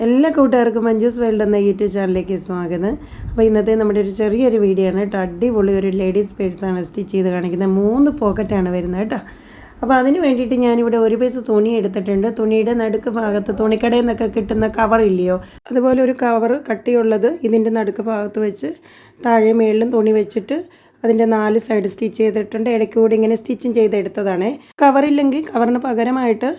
എല്ലാ കൂട്ടുകാർക്കും മഞ്ജൂസ് വേൾഡ് എന്ന യൂട്യൂബ് ചാനലിലേക്ക് സ്വാഗതം. അപ്പോൾ ഇന്നത്തെ നമ്മുടെ ഒരു ചെറിയൊരു വീഡിയോ ആണ്. കേട്ടോ അടിപൊളി ഒരു ലേഡീസ് പേഴ്സാണ് സ്റ്റിച്ച് ചെയ്ത് കാണിക്കുന്നത്. മൂന്ന് പോക്കറ്റാണ് വരുന്നത് കേട്ടോ. അപ്പോൾ അതിന് വേണ്ടിയിട്ട് ഞാനിവിടെ ഒരു പീസ് തുണി എടുത്തിട്ടുണ്ട്. തുണിയുടെ നടുക്ക് ഭാഗത്ത് തുണിക്കടയിൽ നിന്നൊക്കെ കിട്ടുന്ന കവർ ഇല്ലയോ? അതുപോലെ ഒരു കവർ കട്ടിയുള്ളത് ഇതിന്റെ നടുക്ക് ഭാഗത്ത് വെച്ച് താഴെ മേളിലും തുണി വെച്ചിട്ട് അതിന്റെ നാല് സൈഡ് സ്റ്റിച്ച് ചെയ്തിട്ടുണ്ട്. ഇടയ്ക്ക് കൂടി ഇങ്ങനെ സ്റ്റിച്ചിങ് ചെയ്തെടുത്തതാണ്. കവറില്ലെങ്കിൽ കവറിന് പകരമായിട്ട്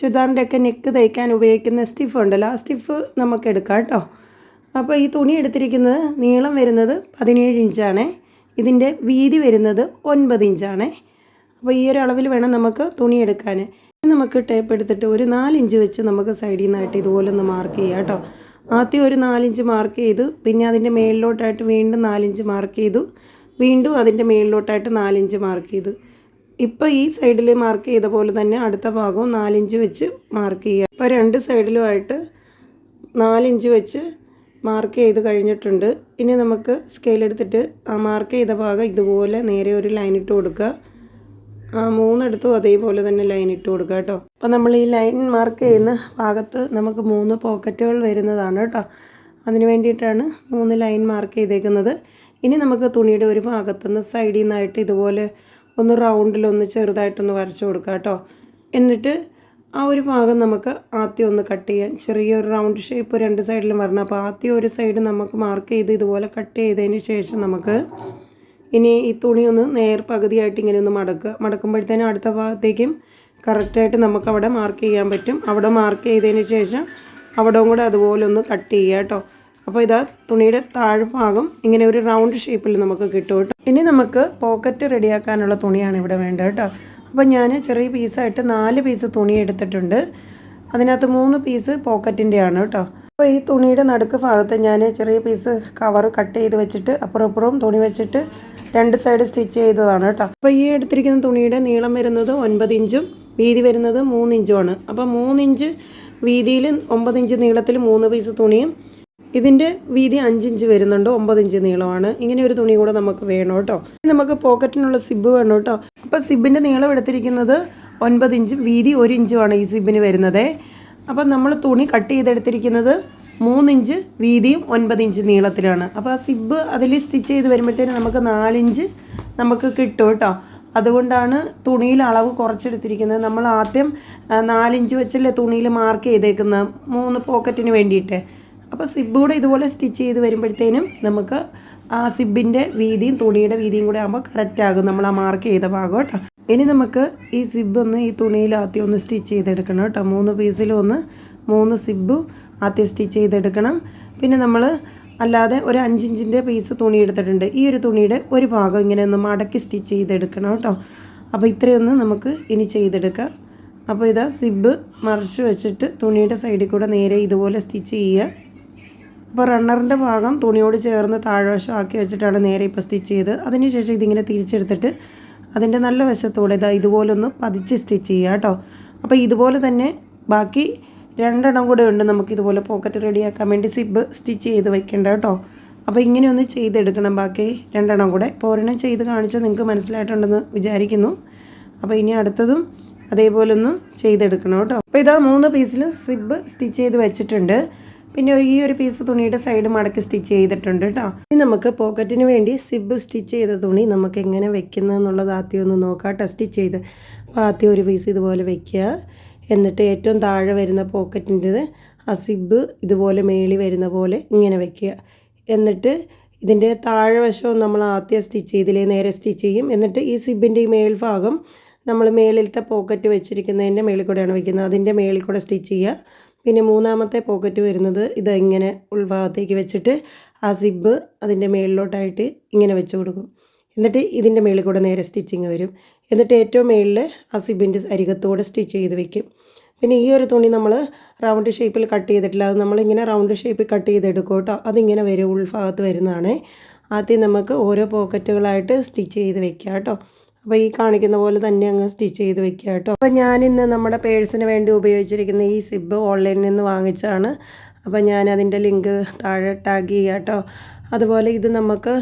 ചുരിദാറിന്റെയൊക്കെ നെക്ക് തയ്ക്കാൻ ഉപയോഗിക്കുന്ന സ്റ്റിഫ് ഉണ്ടല്ലോ. ആ സ്റ്റിഫ് നമുക്ക് എടുക്കാം കേട്ടോ. അപ്പോൾ ഈ തുണി എടുത്തിരിക്കുന്നത് നീളം വരുന്നത് പതിനേഴ് ഇഞ്ചാണ് ഇതിന്റെ വീതി വരുന്നത് ഒൻപത് ഇഞ്ചാണ് അപ്പോൾ ഈ ഒരു അളവിൽ വേണം നമുക്ക് തുണി എടുക്കാൻ. നമുക്ക് ടേപ്പ് എടുത്തിട്ട് ഒരു നാലിഞ്ച് വെച്ച് നമുക്ക് സൈഡിൽ നിന്നായിട്ട് ഇതുപോലെ ഒന്ന് മാർക്ക് ചെയ്യാം കേട്ടോ. ആദ്യം ഒരു നാലിഞ്ച് മാർക്ക് ചെയ്തു. പിന്നെ അതിന്റെ മേളിലോട്ടായിട്ട് വീണ്ടും നാലിഞ്ച് മാർക്ക് ചെയ്തു. വീണ്ടും അതിന്റെ മേളിലോട്ടായിട്ട് നാലിഞ്ച് മാർക്ക് ചെയ്ത്. ഇപ്പോൾ ഈ സൈഡിൽ മാർക്ക് ചെയ്ത പോലെ തന്നെ അടുത്ത ഭാഗവും നാലിഞ്ച് വെച്ച് മാർക്ക് ചെയ്യുക. ഇപ്പോൾ രണ്ട് സൈഡിലുമായിട്ട് നാലിഞ്ച് വെച്ച് മാർക്ക് ചെയ്ത് കഴിഞ്ഞിട്ടുണ്ട്. ഇനി നമുക്ക് സ്കെയിൽ എടുത്തിട്ട് ആ മാർക്ക് ചെയ്ത ഭാഗം ഇതുപോലെ നേരെ ഒരു ലൈൻ ഇട്ട് കൊടുക്കുക. ആ മൂന്നെടുത്തും അതേപോലെ തന്നെ ലൈൻ ഇട്ട് കൊടുക്കുക കേട്ടോ. അപ്പോൾ നമ്മൾ ഈ ലൈൻ മാർക്ക് ചെയ്യുന്ന ഭാഗത്ത് നമുക്ക് മൂന്ന് പോക്കറ്റുകൾ വരുന്നതാണ് കേട്ടോ. അതിന് വേണ്ടിയിട്ടാണ് മൂന്ന് ലൈൻ മാർക്ക് ചെയ്തേക്കുന്നത്. ഇനി നമുക്ക് തുണിയുടെ ഒരു ഭാഗത്തുനിന്ന് സൈഡിൽ നിന്നായിട്ട് ഇതുപോലെ ഒന്ന് റൗണ്ടിലൊന്ന് ചെറുതായിട്ടൊന്ന് വരച്ചു കൊടുക്കുക കേട്ടോ. എന്നിട്ട് ആ ഒരു ഭാഗം നമുക്ക് ആദ്യം ഒന്ന് കട്ട് ചെയ്യാം. ചെറിയൊരു റൗണ്ട് ഷേപ്പ് രണ്ട് സൈഡിലും വരണം. അപ്പോൾ ആദ്യം ഒരു സൈഡ് നമുക്ക് മാർക്ക് ചെയ്ത് ഇതുപോലെ കട്ട് ചെയ്തതിന് ശേഷം നമുക്ക് ഇനി ഈ തുണി ഒന്ന് നേർ പകുതിയായിട്ട് ഇങ്ങനെ ഒന്ന് മടക്കുക. മടക്കുമ്പോഴത്തേനും അടുത്ത ഭാഗത്തേക്കും കറക്റ്റായിട്ട് നമുക്ക് അവിടെ മാർക്ക് ചെയ്യാൻ പറ്റും. അവിടെ മാർക്ക് ചെയ്തതിന് ശേഷം അവിടെ കൂടെ അതുപോലെ ഒന്ന് കട്ട് ചെയ്യുക കേട്ടോ. അപ്പോൾ ഇതാ തുണിയുടെ താഴ്ഭാഗം ഇങ്ങനെ ഒരു റൗണ്ട് ഷേപ്പിൽ നമുക്ക് കിട്ടും കേട്ടോ. ഇനി നമുക്ക് പോക്കറ്റ് റെഡിയാക്കാനുള്ള തുണിയാണ് ഇവിടെ വേണ്ടത് കേട്ടോ. അപ്പോൾ ഞാൻ ചെറിയ പീസായിട്ട് നാല് പീസ് തുണി എടുത്തിട്ടുണ്ട്. അതിനകത്ത് മൂന്ന് പീസ് പോക്കറ്റിന്റെയാണ് കേട്ടോ. അപ്പോൾ ഈ തുണിയുടെ നടുക്ക് ഭാഗത്ത് ഞാൻ ചെറിയ പീസ് കവർ കട്ട് ചെയ്ത് വെച്ചിട്ട് അപ്പുറം അപ്പുറവും തുണി വെച്ചിട്ട് രണ്ട് സൈഡ് സ്റ്റിച്ച് ചെയ്തതാണ് കേട്ടോ. അപ്പോൾ ഈ എടുത്തിരിക്കുന്ന തുണിയുടെ നീളം വരുന്നത് ഒൻപത് ഇഞ്ചും വീതി വരുന്നത് മൂന്ന് ഇഞ്ചുമാണ്. അപ്പോൾ മൂന്നിഞ്ച് വീതിയിൽ ഒമ്പത് ഇഞ്ച് നീളത്തിൽ മൂന്ന് പീസ് തുണിയും ഇതിന്റെ വീതി അഞ്ചിഞ്ച് വരുന്നുണ്ട് ഒമ്പത് ഇഞ്ച് നീളമാണ്. ഇങ്ങനെ ഒരു തുണി കൂടെ നമുക്ക് വേണം കേട്ടോ. നമുക്ക് പോക്കറ്റിനുള്ള സിബ് വേണം കേട്ടോ. അപ്പോൾ സിബിന്റെ നീളം എടുത്തിരിക്കുന്നത് ഒൻപത് ഇഞ്ചും വീതി ഒരു ഇഞ്ചുമാണ് ഈ സിബിന് വരുന്നത്. അപ്പം നമ്മൾ തുണി കട്ട് ചെയ്തെടുത്തിരിക്കുന്നത് മൂന്നിഞ്ച് വീതിയും ഒൻപത് ഇഞ്ച് നീളത്തിലാണ്. അപ്പോൾ ആ സിബ് അതിൽ സ്റ്റിച്ച് ചെയ്ത് വരുമ്പോഴത്തേന് നമുക്ക് നാലിഞ്ച് നമുക്ക് കിട്ടും കേട്ടോ. അതുകൊണ്ടാണ് തുണിയിൽ അളവ് കുറച്ചെടുത്തിരിക്കുന്നത്. നമ്മൾ ആദ്യം നാലിഞ്ച് വെച്ചല്ലേ തുണിയിൽ മാർക്ക് ചെയ്തേക്കുന്നത്. മൂന്ന് പോക്കറ്റിന് വേണ്ടിയിട്ട്. അപ്പോൾ സിബ് കൂടെ ഇതുപോലെ സ്റ്റിച്ച് ചെയ്ത് വരുമ്പോഴത്തേനും നമുക്ക് ആ സിബിന്റെ വീതിയും തുണിയുടെ വീതിയും കൂടെ ആകുമ്പോൾ കറക്റ്റ് ആകും. നമ്മൾ ആ മാർക്ക് ചെയ്ത ഭാഗം കേട്ടോ. ഇനി നമുക്ക് ഈ സിബ് ഒന്ന് ഈ തുണിയിൽ ആദ്യം ഒന്ന് സ്റ്റിച്ച് ചെയ്തെടുക്കണം കേട്ടോ. മൂന്ന് പീസിലും ഒന്ന് മൂന്ന് സിബ് ആദ്യം സ്റ്റിച്ച് ചെയ്തെടുക്കണം. പിന്നെ നമ്മൾ അല്ലാതെ ഒരു അഞ്ചിഞ്ചിന്റെ പീസ് തുണി എടുത്തിട്ടുണ്ട്. ഈ ഒരു തുണിയുടെ ഒരു ഭാഗം ഇങ്ങനെ ഒന്ന് മടക്കി സ്റ്റിച്ച് ചെയ്തെടുക്കണം കേട്ടോ. അപ്പോൾ ഇത്രയൊന്ന് നമുക്ക് ഇനി ചെയ്തെടുക്കാം. അപ്പോൾ ഇതാ സിബ് മറിച്ച് വെച്ചിട്ട് തുണിയുടെ സൈഡിൽ കൂടെ നേരെ ഇതുപോലെ സ്റ്റിച്ച് ചെയ്യുക. അപ്പോൾ റണ്ണറിന്റെ ഭാഗം തുണിയോട് ചേർന്ന് താഴ്വശം ആക്കി വെച്ചിട്ടാണ് നേരെ ഇപ്പോൾ സ്റ്റിച്ച് ചെയ്ത്. അതിനുശേഷം ഇതിങ്ങനെ തിരിച്ചെടുത്തിട്ട് അതിന്റെ നല്ല വശത്തോടെ ഇതാ ഇതുപോലൊന്ന് പതിച്ച് സ്റ്റിച്ച് ചെയ്യുക കേട്ടോ. അപ്പോൾ ഇതുപോലെ തന്നെ ബാക്കി രണ്ടെണ്ണം കൂടെ ഉണ്ട് നമുക്ക് ഇതുപോലെ പോക്കറ്റ് റെഡിയാക്കാൻ വേണ്ടി സിബ് സ്റ്റിച്ച് ചെയ്ത് വെക്കേണ്ട കേട്ടോ. അപ്പോൾ ഇങ്ങനെയൊന്ന് ചെയ്തെടുക്കണം ബാക്കി രണ്ടെണ്ണം കൂടെ. ഇപ്പോൾ ഒരെണ്ണം ചെയ്ത് കാണിച്ചാൽ നിങ്ങൾക്ക് മനസ്സിലായിട്ടുണ്ടെന്ന് വിചാരിക്കുന്നു. അപ്പോൾ ഇനി അടുത്തതും അതേപോലെ ഒന്ന് ചെയ്തെടുക്കണം കേട്ടോ. അപ്പോൾ ഇതാ മൂന്ന് പീസിൽ സിബ് സ്റ്റിച്ച് ചെയ്ത് വെച്ചിട്ടുണ്ട്. പിന്നെ ഈ ഒരു പീസ് തുണിയുടെ സൈഡ് മടക്കി സ്റ്റിച്ച് ചെയ്തിട്ടുണ്ട് കേട്ടോ ഇനി നമുക്ക് പോക്കറ്റിന് വേണ്ടി സിബ് സ്റ്റിച്ച് ചെയ്ത തുണി നമുക്ക് എങ്ങനെ വെക്കുന്നതെന്നുള്ളത് ആദ്യം ഒന്ന് നോക്കാം. കേട്ടോ സ്റ്റിച്ച് ചെയ്ത് അപ്പോൾ ആദ്യം ഒരു പീസ് ഇതുപോലെ വെക്കുക. എന്നിട്ട് ഏറ്റവും താഴെ വരുന്ന പോക്കറ്റിന്റെ ആ സിബ് ഇതുപോലെ മേളി വരുന്ന പോലെ ഇങ്ങനെ വെക്കുക. എന്നിട്ട് ഇതിന്റെ താഴെ വശവും നമ്മൾ ആദ്യം സ്റ്റിച്ച് ചെയ്തില്ലേ നേരെ സ്റ്റിച്ച് ചെയ്യും. എന്നിട്ട് ഈ സിബിന്റെ ഈ മേൽഭാഗം നമ്മൾ മേളിലത്തെ പോക്കറ്റ് വെച്ചിരിക്കുന്നതിന്റെ മേളിൽ കൂടെയാണ് വെക്കുന്നത്. അതിന്റെ മേളിൽ കൂടെ സ്റ്റിച്ച് ചെയ്യുക. പിന്നെ മൂന്നാമത്തെ പോക്കറ്റ് വരുന്നത് ഇത് ഇതെങ്ങനെ ഉൾഭാഗത്തേക്ക് വെച്ചിട്ട് ആ സിബ് അതിന്റെ മേളിലോട്ടായിട്ട് ഇങ്ങനെ വെച്ച് കൊടുക്കും. എന്നിട്ട് ഇതിന്റെ മേളിൽ കൂടെ നേരെ സ്റ്റിച്ചിങ് വരും. എന്നിട്ട് ഏറ്റവും മേളിൽ ആ സിബിന്റെ അരികത്തോടെ സ്റ്റിച്ച് ചെയ്ത് വെക്കും. പിന്നെ ഈ ഒരു തുണി നമ്മൾ റൗണ്ട് ഷേപ്പിൽ കട്ട് ചെയ്തിട്ടില്ല. അത് നമ്മളിങ്ങനെ റൗണ്ട് ഷേപ്പിൽ കട്ട് ചെയ്തെടുക്കും കേട്ടോ. അതിങ്ങനെ വരും ഉൾഭാഗത്ത് വരുന്നതാണ്. ആദ്യം നമുക്ക് ഓരോ പോക്കറ്റുകളായിട്ട് സ്റ്റിച്ച് ചെയ്ത് വെക്കാം കേട്ടോ. അപ്പോൾ ഈ കാണിക്കുന്ന പോലെ തന്നെ അങ്ങ് സ്റ്റിച്ച് ചെയ്ത് വെക്കുക കേട്ടോ. അപ്പോൾ ഞാനിന്ന് നമ്മുടെ പേഴ്സിന് വേണ്ടി ഉപയോഗിച്ചിരിക്കുന്ന ഈ സിബ് ഓൺലൈനിൽ നിന്ന് വാങ്ങിച്ചാണ് അപ്പോൾ ഞാൻ അതിന്റെ ലിങ്ക് താഴെ ടാഗ് ചെയ്യുക കേട്ടോ. അതുപോലെ ഇത് നമുക്ക്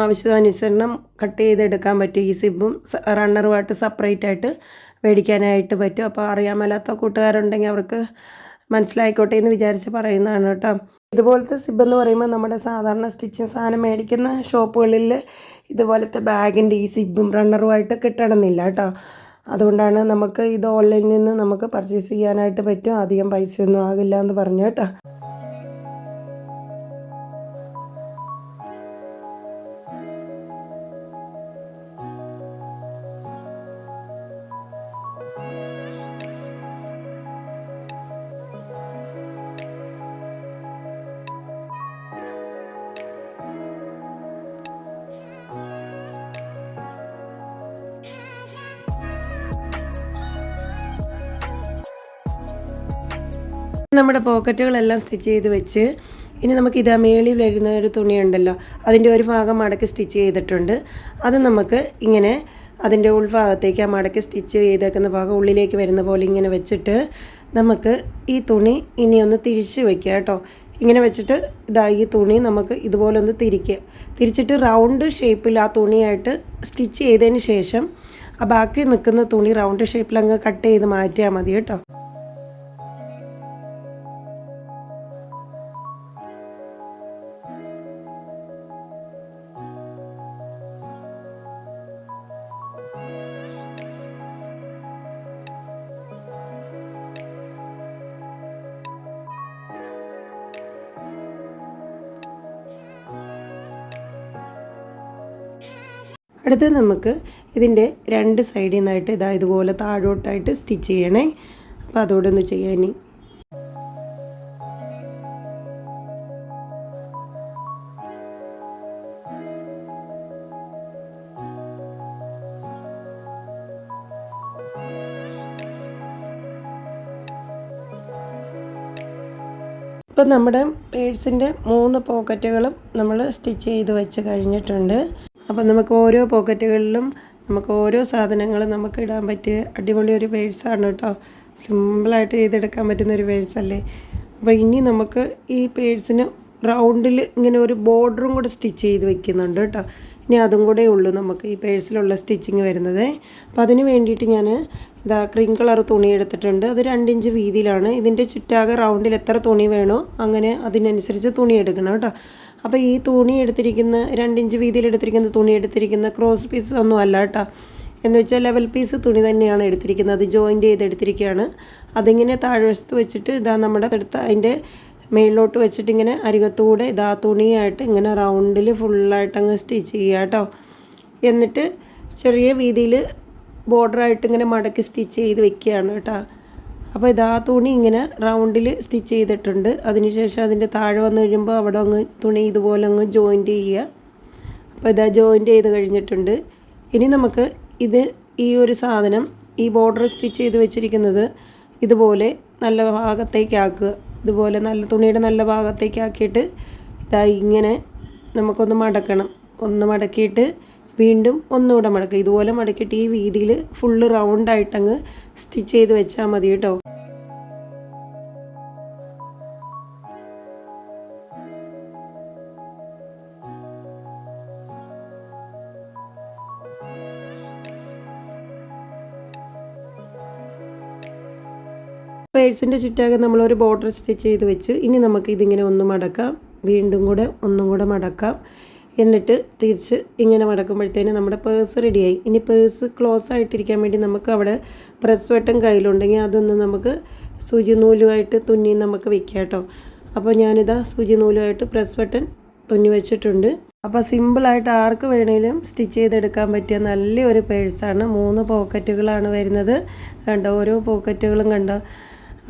ആവശ്യാനുസരണം കട്ട് ചെയ്തെടുക്കാൻ പറ്റും. ഈ സിബും റണ്ണറുമായിട്ട് സെപ്പറേറ്റ് ആയിട്ട് മേടിക്കാനായിട്ട് പറ്റും. അപ്പോൾ അറിയാൻ മേലാത്ത കൂട്ടുകാരുണ്ടെങ്കിൽ അവർക്ക് മനസ്സിലായിക്കോട്ടെ എന്ന് വിചാരിച്ച് പറയുന്നതാണ് കേട്ടോ. ഇതുപോലത്തെ സിബ് എന്ന് പറയുമ്പോൾ നമ്മുടെ സാധാരണ സ്റ്റിച്ചിങ് സാധനം മേടിക്കുന്ന ഷോപ്പുകളിൽ ഇതുപോലത്തെ ബാഗിന്റെ ഈ സിബും റണ്ണറുമായിട്ട് കിട്ടണമെന്നില്ല കേട്ടോ. അതുകൊണ്ടാണ് നമുക്ക് ഇത് ഓൺലൈനിൽ നിന്ന് നമുക്ക് പർച്ചേസ് ചെയ്യാനായിട്ട് പറ്റും. അധികം പൈസയൊന്നും ആകില്ല എന്ന് പറഞ്ഞു കേട്ടോ. നമ്മുടെ പോക്കറ്റുകളെല്ലാം സ്റ്റിച്ച് ചെയ്ത് വെച്ച് ഇനി നമുക്ക് ഇതാ മേളിൽ വരുന്ന ഒരു തുണിയുണ്ടല്ലോ അതിന്റെ ഒരു ഭാഗം മടക്കി സ്റ്റിച്ച് ചെയ്തിട്ടുണ്ട്. അത് നമുക്ക് ഇങ്ങനെ അതിന്റെ ഉൾഭാഗത്തേക്ക് ആ മടക്കി സ്റ്റിച്ച് ചെയ്തേക്കുന്ന ഭാഗം ഉള്ളിലേക്ക് വരുന്ന പോലെ ഇങ്ങനെ വെച്ചിട്ട് നമുക്ക് ഈ തുണി ഇനി ഒന്ന് തിരിച്ച് വെക്കുക കേട്ടോ. ഇങ്ങനെ വെച്ചിട്ട് ഇതാ ഈ തുണി നമുക്ക് ഇതുപോലെ ഒന്ന് തിരിക്കുക. തിരിച്ചിട്ട് റൗണ്ട് ഷേപ്പിൽ ആ തുണിയായിട്ട് സ്റ്റിച്ച് ചെയ്തതിന് ശേഷം ആ ബാക്കി നിൽക്കുന്ന തുണി റൗണ്ട് ഷേപ്പിൽ അങ്ങ് കട്ട് ചെയ്ത് മാറ്റിയാൽ മതി കേട്ടോ. അടുത്ത് നമുക്ക് ഇതിന്റെ രണ്ട് സൈഡിൽ നിന്നായിട്ട് ഇതാ ഇതുപോലെ താഴോട്ടായിട്ട് സ്റ്റിച്ച് ചെയ്യണേ. അപ്പോൾ അതോടെ ഒന്ന് ചെയ്യാൻ ഇപ്പം നമ്മുടെ പേഴ്സിന്റെ മൂന്ന് പോക്കറ്റുകളും നമ്മൾ സ്റ്റിച്ച് ചെയ്ത് വെച്ച് കഴിഞ്ഞിട്ടുണ്ട്. അപ്പം നമുക്ക് ഓരോ പോക്കറ്റുകളിലും നമുക്ക് ഓരോ സാധനങ്ങളും നമുക്ക് ഇടാൻ പറ്റിയ അടിപൊളി ഒരു പേഴ്സാണ് കേട്ടോ. സിമ്പിളായിട്ട് ചെയ്തെടുക്കാൻ പറ്റുന്ന ഒരു പേഴ്സല്ലേ അപ്പോൾ ഇനി നമുക്ക് ഈ പേഴ്സിന് റൗണ്ടിൽ ഇങ്ങനെ ഒരു ബോർഡറും കൂടെ സ്റ്റിച്ച് ചെയ്ത് വെക്കുന്നുണ്ട് കേട്ടോ. ഇനി അതും കൂടെ ഉള്ളൂ നമുക്ക് ഈ പേഴ്സിലുള്ള സ്റ്റിച്ചിങ് വരുന്നത്. അപ്പോൾ അതിന് വേണ്ടിയിട്ട് ഞാൻ ഇതാ ക്രീം കളർ തുണി എടുത്തിട്ടുണ്ട്. അത് രണ്ടിഞ്ച് വീതിയിലാണ്. ഇതിന്റെ ചുറ്റാകെ റൗണ്ടിൽ എത്ര തുണി വേണോ അങ്ങനെ അതിനനുസരിച്ച് തുണി എടുക്കണം കേട്ടോ. അപ്പോൾ ഈ തുണി എടുത്തിരിക്കുന്ന രണ്ടിഞ്ച് വീതിയിൽ എടുത്തിരിക്കുന്ന തുണി എടുത്തിരിക്കുന്ന ക്രോസ് പീസ് ഒന്നും അല്ല കേട്ടോ. എന്ന് വെച്ചാൽ ലെവൽ പീസ് തുണി തന്നെയാണ് എടുത്തിരിക്കുന്നത്. അത് ജോയിന്റ് ചെയ്തെടുത്തിരിക്കുകയാണ്. അതിങ്ങനെ താഴ്വശത്ത് വെച്ചിട്ട് ഇതാ നമ്മുടെ അടുത്ത് അതിന്റെ മേളിലോട്ട് വെച്ചിട്ട് ഇങ്ങനെ അരികത്തൂടെ ഇതാ തുണിയായിട്ട് ഇങ്ങനെ റൗണ്ടിൽ ഫുള്ളായിട്ട് അങ്ങ് സ്റ്റിച്ച് ചെയ്യുക കേട്ടോ. എന്നിട്ട് ചെറിയ വീതിയിൽ ബോർഡറായിട്ട് ഇങ്ങനെ മടക്കി സ്റ്റിച്ച് ചെയ്ത് വെക്കുകയാണ് കേട്ടോ. അപ്പോൾ ഇതാ തുണി ഇങ്ങനെ റൗണ്ടിൽ സ്റ്റിച്ച് ചെയ്തിട്ടുണ്ട്. അതിനുശേഷം അതിന്റെ താഴെ വന്നു കഴിയുമ്പോൾ അവിടെ അങ്ങ് തുണി ഇതുപോലെ അങ്ങ് ജോയിന്റ് ചെയ്യുക. അപ്പോൾ ഇതാ ജോയിന്റ് ചെയ്ത് കഴിഞ്ഞിട്ടുണ്ട്. ഇനി നമുക്ക് ഇത് ഈ ഒരു സാധനം ഈ ബോർഡർ സ്റ്റിച്ച് ചെയ്ത് വെച്ചിരിക്കുന്നത് ഇതുപോലെ നല്ല ഭാഗത്തേക്കാക്കുക ഇതുപോലെ നല്ല തുണിയുടെ നല്ല ഭാഗത്തേക്കാക്കിയിട്ട് ഇതാ ഇങ്ങനെ നമുക്കൊന്ന് മടക്കണം. ഒന്ന് മടക്കിയിട്ട് വീണ്ടും ഒന്നുകൂടെ മടക്കുക. ഇതുപോലെ മടക്കിയിട്ട് ഈ വീതിയിൽ ഫുള്ള് റൗണ്ടായിട്ടങ്ങ് സ്റ്റിച്ച് ചെയ്ത് വെച്ചാൽ മതി കേട്ടോ. പേഴ്സിന്റെ ചുറ്റാകെ നമ്മളൊരു ബോർഡർ സ്റ്റിച്ച് ചെയ്ത് വെച്ച് ഇനി നമുക്ക് ഇതിങ്ങനെ ഒന്ന് മടക്കാം. വീണ്ടും കൂടെ ഒന്നും കൂടെ മടക്കാം. എന്നിട്ട് തിരിച്ച് ഇങ്ങനെ മടക്കുമ്പോഴത്തേന് നമ്മുടെ പേഴ്സ് റെഡിയായി ഇനി പേഴ്സ് ക്ലോസ് ആയിട്ടിരിക്കാൻ വേണ്ടി നമുക്ക് അവിടെ പ്രസ് വെട്ടം കയ്യിലുണ്ടെങ്കിൽ അതൊന്ന് നമുക്ക് സൂചി നൂലുമായിട്ട് തുന്നി നമുക്ക് വെക്കാം കേട്ടോ. അപ്പോൾ ഞാനിതാ സൂചി നൂലുമായിട്ട് പ്രസ് ബട്ടൺ തുന്നി വെച്ചിട്ടുണ്ട്. അപ്പോൾ സിമ്പിളായിട്ട് ആർക്ക് വേണേലും സ്റ്റിച്ച് ചെയ്തെടുക്കാൻ പറ്റിയ നല്ലൊരു പേഴ്സാണ് മൂന്ന് പോക്കറ്റുകളാണ് വരുന്നത്. കണ്ടോ ഓരോ പോക്കറ്റുകളും കണ്ടോ?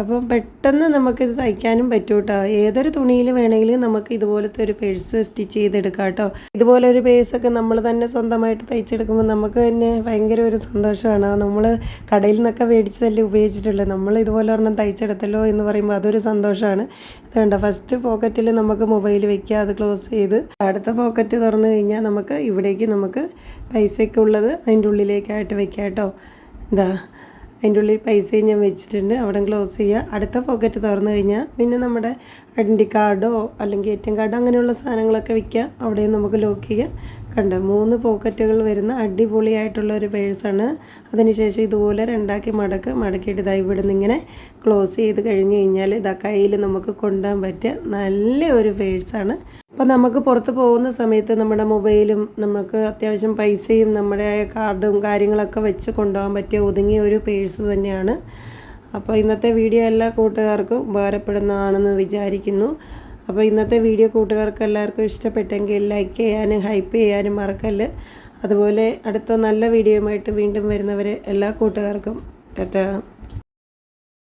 അപ്പം പെട്ടെന്ന് നമുക്കിത് തയ്ക്കാനും പറ്റും കേട്ടോ ഏതൊരു തുണിയിൽ വേണമെങ്കിലും നമുക്ക് ഇതുപോലത്തെ ഒരു പേഴ്സ് സ്റ്റിച്ച് ചെയ്തെടുക്കാം കേട്ടോ. ഇതുപോലെ ഒരു പേഴ്സൊക്കെ നമ്മൾ തന്നെ സ്വന്തമായിട്ട് തയ്ച്ചെടുക്കുമ്പോൾ നമുക്ക് തന്നെ ഭയങ്കര ഒരു സന്തോഷമാണ്. നമ്മൾ കടയിൽ നിന്നൊക്കെ മേടിച്ചതല്ലേ ഉപയോഗിച്ചിട്ടുള്ളത് നമ്മൾ ഇതുപോലെ ഒരെണ്ണം തയ്ച്ചെടുത്തല്ലോ എന്ന് പറയുമ്പോൾ അതൊരു സന്തോഷമാണ്. വേണ്ട ഫസ്റ്റ് പോക്കറ്റിൽ നമുക്ക് മൊബൈൽ വെക്കുക അത് ക്ലോസ് ചെയ്ത് അടുത്ത പോക്കറ്റ് തുറന്നു കഴിഞ്ഞാൽ നമുക്ക് ഇവിടേക്ക് നമുക്ക് പൈസയൊക്കെ ഉള്ളത് അതിന്റെ ഉള്ളിലേക്കായിട്ട് വെക്കാം കേട്ടോ. എന്താ അതിന്റെ ഉള്ളിൽ പൈസയും ഞാൻ വെച്ചിട്ടുണ്ട്. അവിടെ ക്ലോസ് ചെയ്യുക അടുത്ത പോക്കറ്റ് തുറന്നു കഴിഞ്ഞാൽ പിന്നെ നമ്മുടെ ഐഡന്റി കാർഡോ അല്ലെങ്കിൽ എ ടി എം കാർഡോ അങ്ങനെയുള്ള സാധനങ്ങളൊക്കെ വിൽക്കാം. അവിടെയും നമുക്ക് ലോക്ക് ചെയ്യാം. കണ്ട്? മൂന്ന് പോക്കറ്റുകൾ വരുന്ന അടിപൊളിയായിട്ടുള്ള ഒരു പേഴ്സാണ് അതിനുശേഷം ഇതുപോലെ രണ്ടാക്കി മടക്ക് മടക്കിയിട്ട് ഇതാ ഇവിടെ നിന്ന് ഇങ്ങനെ ക്ലോസ് ചെയ്ത് കഴിഞ്ഞ് കഴിഞ്ഞാൽ ഇതാ കയ്യിൽ നമുക്ക് കൊണ്ടുപോകാൻ പറ്റിയ നല്ല ഒരു പേഴ്സാണ് അപ്പോൾ നമുക്ക് പുറത്ത് പോകുന്ന സമയത്ത് നമ്മുടെ മൊബൈലും നമുക്ക് അത്യാവശ്യം പൈസയും നമ്മുടെ കാർഡും കാര്യങ്ങളൊക്കെ വെച്ച് കൊണ്ടുപോകാൻ പറ്റിയ ഒതുങ്ങിയ ഒരു പേഴ്സ് തന്നെയാണ്. അപ്പോൾ ഇന്നത്തെ വീഡിയോ എല്ലാ കൂട്ടുകാർക്കും ഉപകാരപ്പെടുന്നതാണെന്ന് വിചാരിക്കുന്നു. അപ്പോൾ ഇന്നത്തെ വീഡിയോ കൂട്ടുകാർക്ക് എല്ലാവർക്കും ഇഷ്ടപ്പെട്ടെങ്കിൽ ലൈക്ക് ചെയ്യാനും ഹൈപ്പ് ചെയ്യാനും മറക്കല്ല്. അതുപോലെ അടുത്ത നല്ല വീഡിയോയുമായിട്ട് വീണ്ടും വരുന്നവരെ എല്ലാ കൂട്ടുകാർക്കും ടാറ്റാ.